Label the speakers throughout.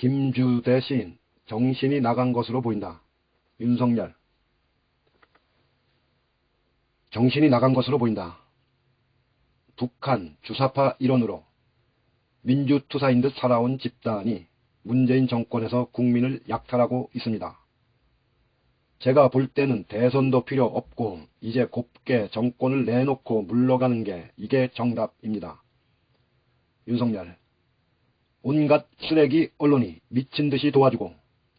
Speaker 1: 김주대 시인 정신이 나간 것으로 보인다. 윤석열 정신이 나간 것으로 보인다. 북한 주사파 일원으로 민주투사인 듯 살아온 집단이 문재인 정권에서 국민을 약탈하고 있습니다. 제가 볼 때는 대선도 필요 없고 이제 곱게 정권을 내놓고 물러가는 게 이게 정답입니다. 윤석열 온갖 쓰레기 언론이 미친 듯이 도와주고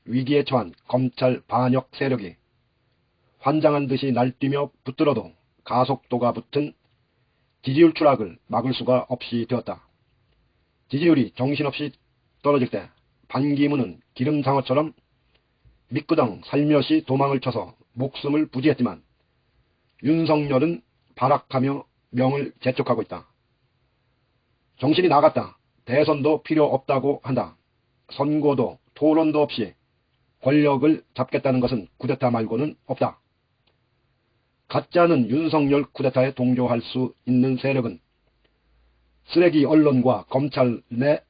Speaker 1: 위기에 처한 검찰 반역 세력이 환장한 듯이 날뛰며 붙들어도 가속도가 붙은 지지율 추락을 막을 수가 없이 되었다. 지지율이 정신없이 떨어질 때 반기문은 기름장어처럼 미끄덩 살며시 도망을 쳐서 목숨을 부지했지만 윤석열은 발악하며 명을 재촉하고 있다. 정신이 나갔다. 대선도 필요 없다고 한다. 선거도 토론도 없이 권력을 잡겠다는 것은 쿠데타 말고는 없다. 가짜는 윤석열 쿠데타에 동조할 수 있는 세력은 쓰레기 언론과 검찰 내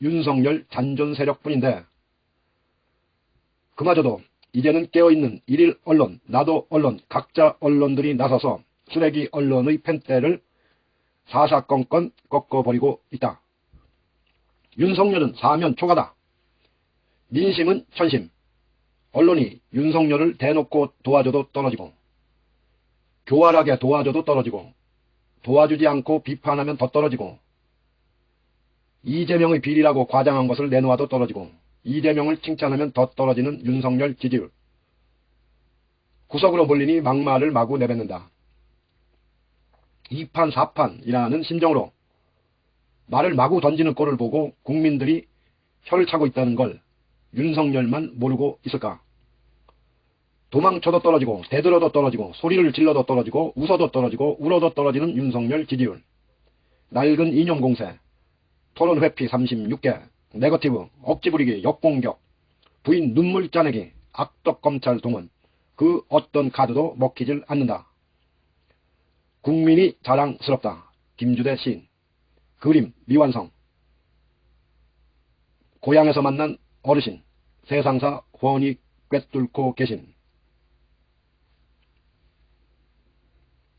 Speaker 1: 윤석열 잔존 세력뿐인데 그마저도 이제는 깨어있는 일일 언론, 나도 언론, 각자 언론들이 나서서 쓰레기 언론의 펜대를 사사건건 꺾어버리고 있다. 윤석열은 사면 초과다. 민심은 천심. 언론이 윤석열을 대놓고 도와줘도 떨어지고 교활하게 도와줘도 떨어지고 도와주지 않고 비판하면 더 떨어지고 이재명의 비리라고 과장한 것을 내놓아도 떨어지고 이재명을 칭찬하면 더 떨어지는 윤석열 지지율. 구석으로 몰리니 막말을 마구 내뱉는다. 2판 4판이라는 심정으로 말을 마구 던지는 꼴을 보고 국민들이 혀를 차고 있다는 걸 윤석열만 모르고 있을까? 도망쳐도 떨어지고 대들어도 떨어지고 소리를 질러도 떨어지고 웃어도 떨어지고 울어도 떨어지는 윤석열 지지율. 낡은 이념 공세, 토론 회피 36개, 네거티브, 억지 부리기, 역공격, 부인 눈물 짜내기, 악덕 검찰 동원, 그 어떤 카드도 먹히질 않는다. 국민이 자랑스럽다. 김주대 시인. 그림 미완성. 고향에서 만난 어르신. 세상사 훤히 꿰뚫고 계신.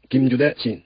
Speaker 1: 김주대 시인.